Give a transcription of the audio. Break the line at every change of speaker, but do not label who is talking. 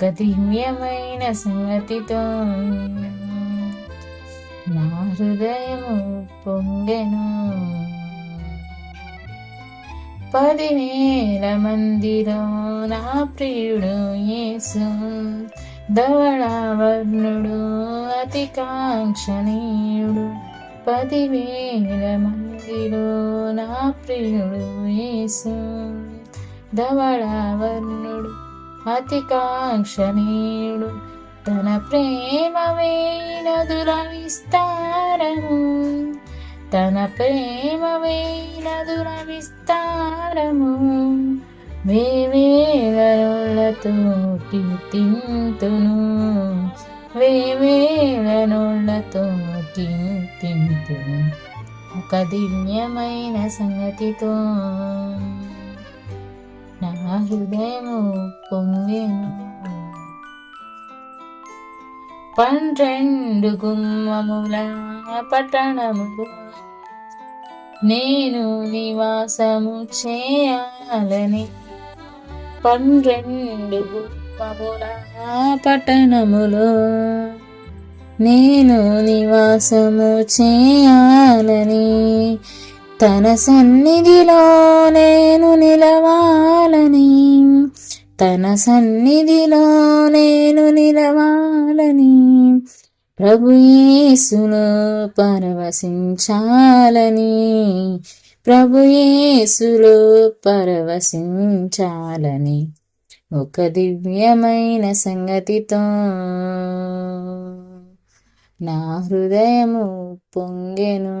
ఒక దివ్యమైన సంగతితో నా హృదయము పొంగెను పదివేల మందిరం నా ప్రియుడు యేసు ధవళవర్ణుడు అతి కాంక్షణీయుడు పదివేల మందిలో నా ప్రియుడు యేసు ధవళవర్ణుడు అతి కాంక్షణీయుడు తన ప్రేమ వేయినదుల విస్తారము తన ప్రేమ వేయినదుల విస్తారము వేవేలతో తింతును వేవేలతో తింతును. ఒక దివ్యమైన సంగతితో నా హృదయము పొంగెను పన్నెండు గుమ్మముల పట్టణములు నేను నివాసము చేయాలని పన్నెండు గుమ్మముల పట్టణములో నేను నివాసము చేయాలని తన సన్నిధిలో నేను నిలవాలని తన సన్నిధిలో నేను నిలవాలని ప్రభు యేసులో పరవశించాలని ప్రభు పరవశించాలని ఒక దివ్యమైన సంగతితో నా హృదయము పొంగెను.